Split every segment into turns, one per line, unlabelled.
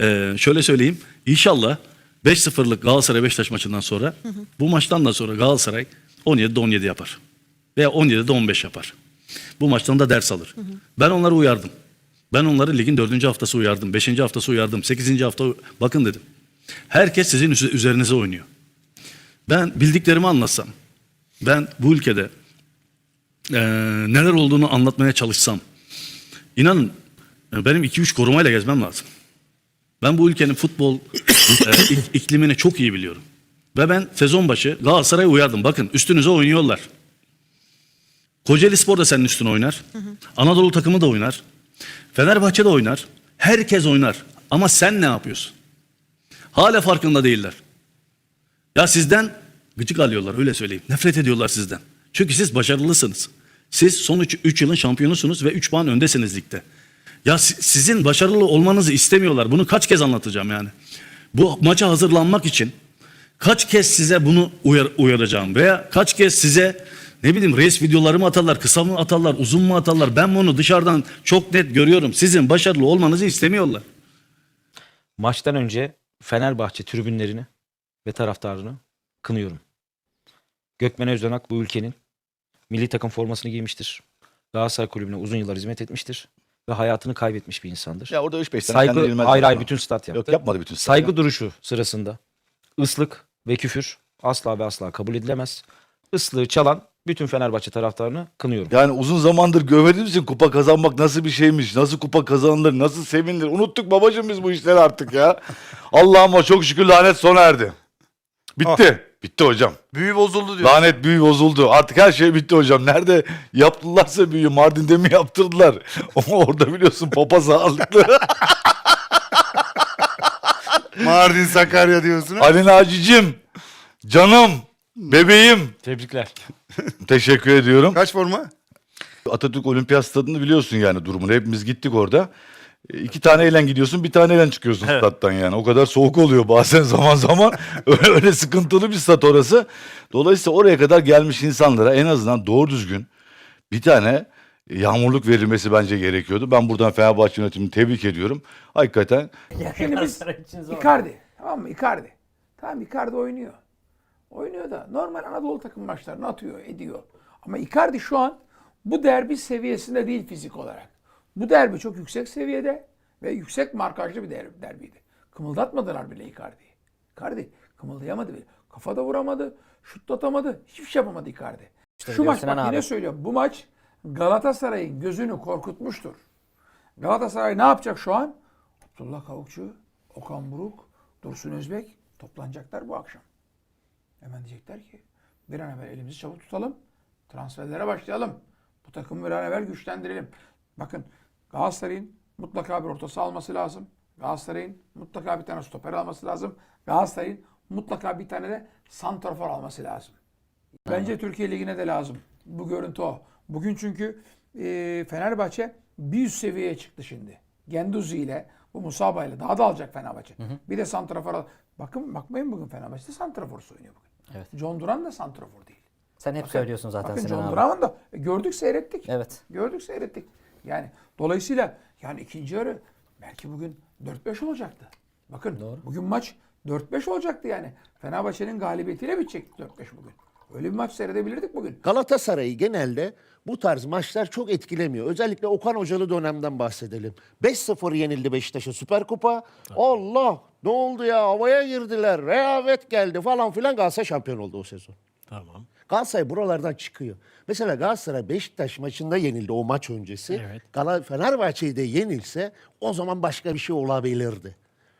Ee, şöyle söyleyeyim. İnşallah 5-0'lık Galatasaray Beşiktaş maçından sonra bu maçtan da sonra Galatasaray 17'de 17 yapar. Veya 17'de 15 yapar. Bu maçtan da ders alır. Ben onları uyardım. Ben onları ligin dördüncü haftası uyardım. Beşinci haftası uyardım. Sekizinci hafta bakın dedim. Herkes sizin üze- üzerinize oynuyor. Ben bildiklerimi anlatsam, ben bu ülkede eee, neler olduğunu anlatmaya çalışsam, inanın e, benim 2-3 korumayla gezmem lazım. Ben bu ülkenin futbol e, ik- iklimini çok iyi biliyorum. Ve ben sezon başı Galatasaray'a uyardım. Bakın üstünüze oynuyorlar. Kocaeli Spor da senin üstüne oynar. Anadolu takımı da oynar. Fenerbahçe de oynar. Herkes oynar. Ama sen ne yapıyorsun? Hala farkında değiller. Ya sizden gıcık alıyorlar öyle söyleyeyim. Nefret ediyorlar sizden. Çünkü siz başarılısınız. Siz son 3 yılın şampiyonusunuz ve 3 puan öndesiniz ligde. Ya si- sizin başarılı olmanızı istemiyorlar. Bunu kaç kez anlatacağım yani. Bu maça hazırlanmak için kaç kez size bunu uyar, uyaracağım veya kaç kez size ne bileyim reis videoları mı atarlar, kısa mı atarlar, uzun mu atarlar. Ben bunu dışarıdan çok net görüyorum. Sizin başarılı olmanızı istemiyorlar.
Maçtan önce Fenerbahçe tribünlerini ve taraftarını kınıyorum. Gökmen Özdenak bu ülkenin milli takım formasını giymiştir. Galatasaray Kulübü'ne uzun yıllar hizmet etmiştir ve hayatını kaybetmiş bir insandır.
Ya orada 3-5 tane
Saygı
kendini bilmez
hayır hayır bütün stat yaptı.
Yok yapmadı bütün
Saygı
statları.
duruşu sırasında ıslık ve küfür asla ve asla kabul edilemez. Islığı çalan bütün Fenerbahçe taraftarını kınıyorum.
Yani uzun zamandır görmediğimiz için kupa kazanmak nasıl bir şeymiş, nasıl kupa kazanılır, nasıl sevinilir. Unuttuk babacığım biz bu işleri artık ya. Allah'ıma çok şükür lanet sona erdi. Bitti. Bitti hocam.
Büyü bozuldu diyor.
Lanet büyü bozuldu. Artık her şey bitti hocam. Nerede yaptılarsa büyü Mardin'de mi yaptırdılar? Ama orada biliyorsun papaz ağırlıklı.
Mardin Sakarya diyorsun. ha?
Ali Naci'cim, canım, bebeğim.
Tebrikler.
Teşekkür ediyorum.
Kaç forma?
Atatürk Olimpiyat Stadı'nı biliyorsun yani durumunu. Hepimiz gittik orada. E, İki tane eğlen gidiyorsun, bir tane eğlen çıkıyorsun stat'tan yani. O kadar soğuk oluyor bazen zaman zaman. öyle, öyle sıkıntılı bir stat orası. Dolayısıyla oraya kadar gelmiş insanlara en azından doğru düzgün bir tane yağmurluk verilmesi bence gerekiyordu. Ben buradan Fenerbahçe yönetimini tebrik ediyorum. Hakikaten
Şimdi biz Icardi. Tamam mı? Icardi. Tamam Icardi oynuyor. Oynuyor da normal Anadolu takım maçlarını atıyor, ediyor. Ama Icardi şu an bu derbi seviyesinde değil fizik olarak. Bu derbi çok yüksek seviyede ve yüksek markajlı bir derbi, derbiydi. Kımıldatmadılar bile Icardi'yi. Icardi kımıldayamadı bile. Kafada vuramadı, şut atamadı, hiçbir şey yapamadı Icardi. Şu
diyor
maç bak
abi.
yine söylüyorum. Bu maç Galatasaray'ın gözünü korkutmuştur. Galatasaray ne yapacak şu an? Abdullah Kavukçu, Okan Buruk, Dursun Özbek toplanacaklar bu akşam. Hemen diyecekler ki bir an evvel elimizi çabuk tutalım. Transferlere başlayalım. Bu takımı bir an evvel güçlendirelim. Bakın Galatasaray'ın mutlaka bir ortası alması lazım. Galatasaray'ın mutlaka bir tane stoper alması lazım. Galatasaray'ın mutlaka bir tane de santrafor alması lazım. Bence Türkiye Ligi'ne de lazım. Bu görüntü o. Bugün çünkü e, Fenerbahçe bir üst seviyeye çıktı şimdi. Genduzi ile bu Musaba ile daha da alacak Fenerbahçe. Bir de santrafor al- Bakın bakmayın bugün Fenerbahçe'de santrafor oynuyor bugün.
Evet.
John Duran da santrafor değil.
Sen hep söylüyorsun zaten
Bakın
Sinan
John
abi.
Duran'ın da e, gördük seyrettik.
Evet.
Gördük seyrettik. Yani dolayısıyla yani ikinci yarı belki bugün 4-5 olacaktı. Bakın bugün maç 4-5 olacaktı yani. Fenerbahçe'nin galibiyetiyle bitecekti 4-5 bugün. Öyle bir maç seyredebilirdik bugün.
Galatasaray'ı genelde bu tarz maçlar çok etkilemiyor. Özellikle Okan Hocalı dönemden bahsedelim. 5-0 yenildi Beşiktaş'a Süper Kupa. Allah ne oldu ya havaya girdiler. Rehavet geldi falan filan Galatasaray şampiyon oldu o sezon.
Tamam.
Galatasaray buralardan çıkıyor. Mesela Galatasaray Beşiktaş maçında yenildi o maç öncesi.
Evet.
Gala Fenerbahçe'yi de yenilse o zaman başka bir şey olabilirdi.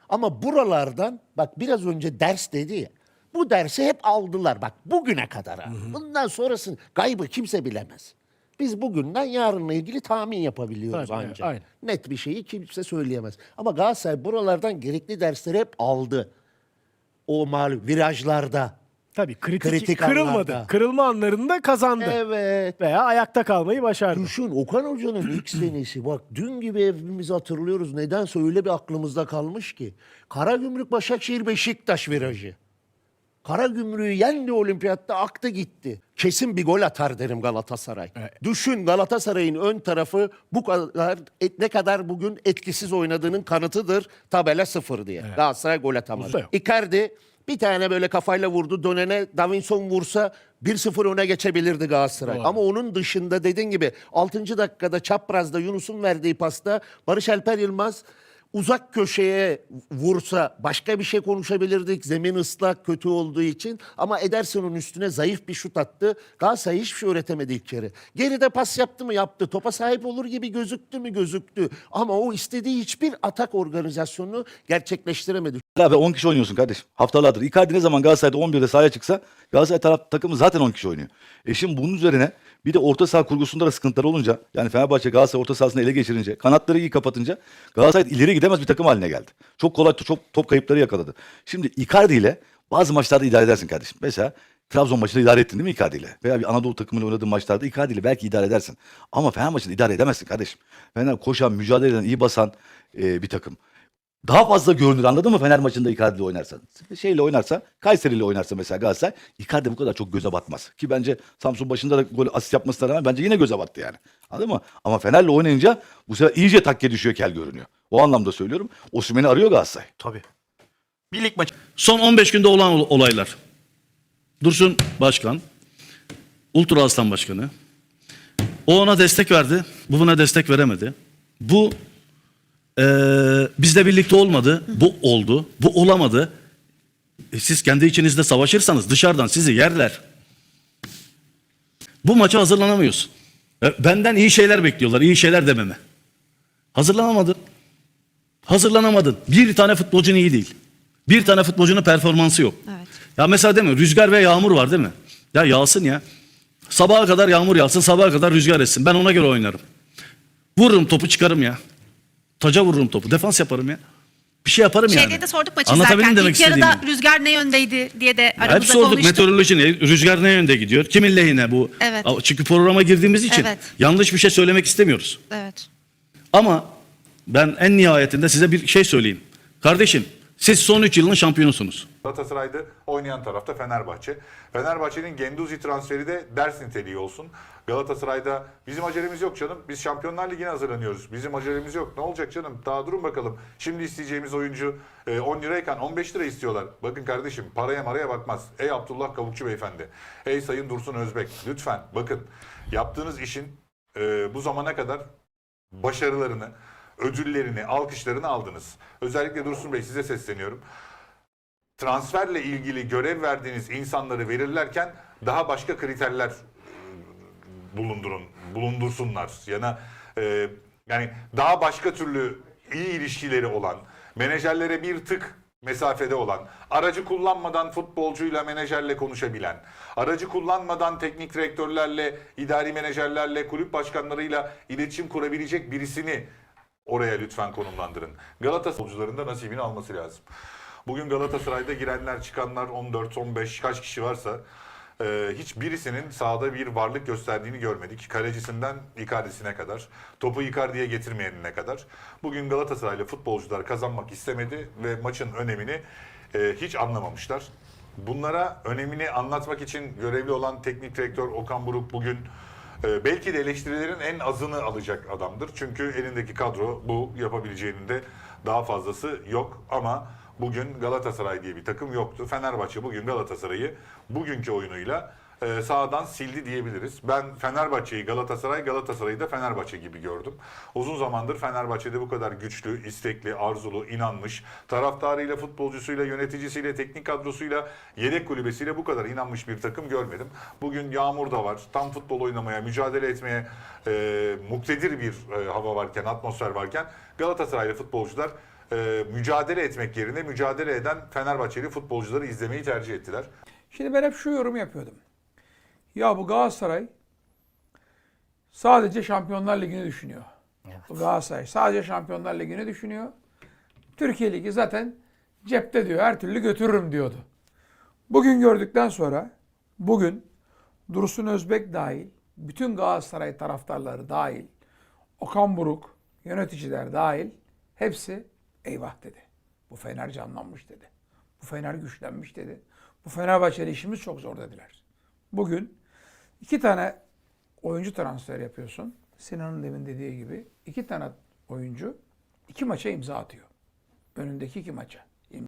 Ama buralardan bak biraz önce ders dedi ya. Bu dersi hep aldılar bak bugüne kadar. ha. Bundan sonrasını gaybı kimse bilemez. Biz bugünden yarınla ilgili tahmin yapabiliyoruz
Tabii,
ancak.
aynen.
Net bir şeyi kimse söyleyemez. Ama Galatasaray buralardan gerekli dersleri hep aldı. O malum virajlarda.
Tabii kritik,
Kritik
kırılmadı.
anlarda.
Kırılma anlarında kazandı.
Evet.
Veya ayakta kalmayı başardı.
Düşün Okan Hoca'nın ilk senesi bak dün gibi hepimiz hatırlıyoruz. Nedense öyle bir aklımızda kalmış ki. Karagümrük Başakşehir Beşiktaş virajı. Karagümrük'ü yendi olimpiyatta aktı gitti. Kesin bir gol atar derim Galatasaray. Düşün Galatasaray'ın ön tarafı bu kadar et- ne kadar bugün etkisiz oynadığının kanıtıdır. Tabela sıfır diye. Galatasaray gol atamadı.
Yok.
Icardi bir tane böyle kafayla vurdu. Dönene Davinson vursa 1-0 öne geçebilirdi Galatasaray. Ama onun dışında dediğin gibi 6. dakikada çaprazda Yunus'un verdiği pasta Barış Alper Yılmaz uzak köşeye vursa başka bir şey konuşabilirdik. Zemin ıslak kötü olduğu için ama Ederson'un üstüne zayıf bir şut attı. Galatasaray hiçbir şey üretemedi ilk yarı. Geride pas yaptı mı yaptı. Topa sahip olur gibi gözüktü mü gözüktü. Ama o istediği hiçbir atak organizasyonunu gerçekleştiremedi.
Abi 10 kişi oynuyorsun kardeşim. Haftalardır. Icardi ne zaman Galatasaray'da 11'de sahaya çıksa Galatasaray taraf takımı zaten 10 kişi oynuyor. E şimdi bunun üzerine bir de orta saha kurgusunda da sıkıntılar olunca yani Fenerbahçe Galatasaray orta sahasını ele geçirince kanatları iyi kapatınca Galatasaray ileri gidemez bir takım haline geldi. Çok kolay çok top kayıpları yakaladı. Şimdi Icardi ile bazı maçlarda idare edersin kardeşim. Mesela Trabzon maçında idare ettin değil mi Icardi ile? Veya bir Anadolu takımıyla oynadığın maçlarda Icardi ile belki idare edersin. Ama Fener maçında idare edemezsin kardeşim. Fener koşan, mücadele eden, iyi basan e, bir takım daha fazla görünür anladın mı Fener maçında Icardi ile oynarsan. Şeyle oynarsa, Kayseri ile oynarsa mesela Galatasaray Icardi bu kadar çok göze batmaz. Ki bence Samsun başında da gol asist yapmasına rağmen bence yine göze battı yani. Anladın mı? Ama Fener'le oynayınca bu sefer iyice takke düşüyor kel görünüyor. O anlamda söylüyorum. Osimhen'i arıyor Galatasaray.
Tabii. Bir lig maçı.
Son 15 günde olan ol- olaylar. Dursun Başkan, Ultra Aslan Başkanı. O ona destek verdi. Bu buna destek veremedi. Bu eee bizle birlikte olmadı. Bu oldu. Bu olamadı. E, siz kendi içinizde savaşırsanız dışarıdan sizi yerler. Bu maça hazırlanamıyorsun. E, Benden iyi şeyler bekliyorlar. iyi şeyler dememe. Hazırlanamadın. Hazırlanamadın. Bir tane futbolcun iyi değil. Bir tane futbolcunun performansı yok.
Evet.
Ya mesela değil mi? Rüzgar ve yağmur var değil mi? Ya yağsın ya. Sabaha kadar yağmur yağsın, sabaha kadar rüzgar etsin. Ben ona göre oynarım. Vururum topu çıkarım ya. Taca vururum topu. Defans yaparım ya. Bir şey yaparım yani.
Şeyde de sorduk maçı
Anlatabildim
izlerken.
demek
İlk yarıda
istediğimi.
rüzgar ne yöndeydi diye de
Hep
aramızda
sorduk
konuştuk.
meteoroloji ne? Rüzgar ne yönde gidiyor? Kimin lehine bu?
Evet.
Çünkü programa girdiğimiz için
Evet.
yanlış bir şey söylemek istemiyoruz.
Evet.
Ama ben en nihayetinde size bir şey söyleyeyim. Kardeşim siz son 3 yılın şampiyonusunuz.
Galatasaray'da oynayan tarafta Fenerbahçe. Fenerbahçe'nin Genduzi transferi de ders niteliği olsun. Galatasaray'da bizim acelemiz yok canım. Biz Şampiyonlar Ligi'ne hazırlanıyoruz. Bizim acelemiz yok. Ne olacak canım? Daha durun bakalım. Şimdi isteyeceğimiz oyuncu e, 10 lirayken 15 lira istiyorlar. Bakın kardeşim paraya maraya bakmaz. Ey Abdullah Kavukçu beyefendi. Ey Sayın Dursun Özbek. Lütfen bakın yaptığınız işin e, bu zamana kadar başarılarını, ödüllerini, alkışlarını aldınız. Özellikle Dursun Bey size sesleniyorum transferle ilgili görev verdiğiniz insanları verirlerken daha başka kriterler e, bulundurun, bulundursunlar. Yani e, yani daha başka türlü iyi ilişkileri olan, menajerlere bir tık mesafede olan, aracı kullanmadan futbolcuyla menajerle konuşabilen, aracı kullanmadan teknik direktörlerle, idari menajerlerle, kulüp başkanlarıyla iletişim kurabilecek birisini oraya lütfen konumlandırın. Galatasaray futbolcuların nasibini alması lazım. Bugün Galatasaray'da girenler çıkanlar 14-15 kaç kişi varsa e, hiçbirisinin sahada bir varlık gösterdiğini görmedik. Kalecisinden Icardi'sine kadar, topu Icardi'ye getirmeyenine kadar. Bugün Galatasaraylı futbolcular kazanmak istemedi ve maçın önemini e, hiç anlamamışlar. Bunlara önemini anlatmak için görevli olan teknik direktör Okan Buruk bugün e, belki de eleştirilerin en azını alacak adamdır. Çünkü elindeki kadro bu yapabileceğinin de daha fazlası yok ama bugün Galatasaray diye bir takım yoktu. Fenerbahçe bugün Galatasaray'ı bugünkü oyunuyla e, sağdan sildi diyebiliriz. Ben Fenerbahçe'yi Galatasaray, Galatasaray'ı da Fenerbahçe gibi gördüm. Uzun zamandır Fenerbahçe'de bu kadar güçlü, istekli, arzulu, inanmış, taraftarıyla, futbolcusuyla, yöneticisiyle, teknik kadrosuyla, yedek kulübesiyle bu kadar inanmış bir takım görmedim. Bugün yağmur da var. Tam futbol oynamaya, mücadele etmeye e, muktedir bir e, hava varken, atmosfer varken Galatasaraylı futbolcular e, mücadele etmek yerine mücadele eden Fenerbahçeli futbolcuları izlemeyi tercih ettiler.
Şimdi ben hep şu yorumu yapıyordum. Ya bu Galatasaray sadece Şampiyonlar Ligi'ni düşünüyor. Bu Galatasaray sadece Şampiyonlar Ligi'ni düşünüyor. Türkiye Ligi zaten cepte diyor. Her türlü götürürüm diyordu. Bugün gördükten sonra bugün Dursun Özbek dahil, bütün Galatasaray taraftarları dahil, Okan Buruk, yöneticiler dahil hepsi eyvah dedi. Bu Fener canlanmış dedi. Bu Fener güçlenmiş dedi. Bu Fenerbahçe'de işimiz çok zor dediler. Bugün iki tane oyuncu transfer yapıyorsun. Sinan'ın demin dediği gibi iki tane oyuncu iki maça imza atıyor. Önündeki iki maça.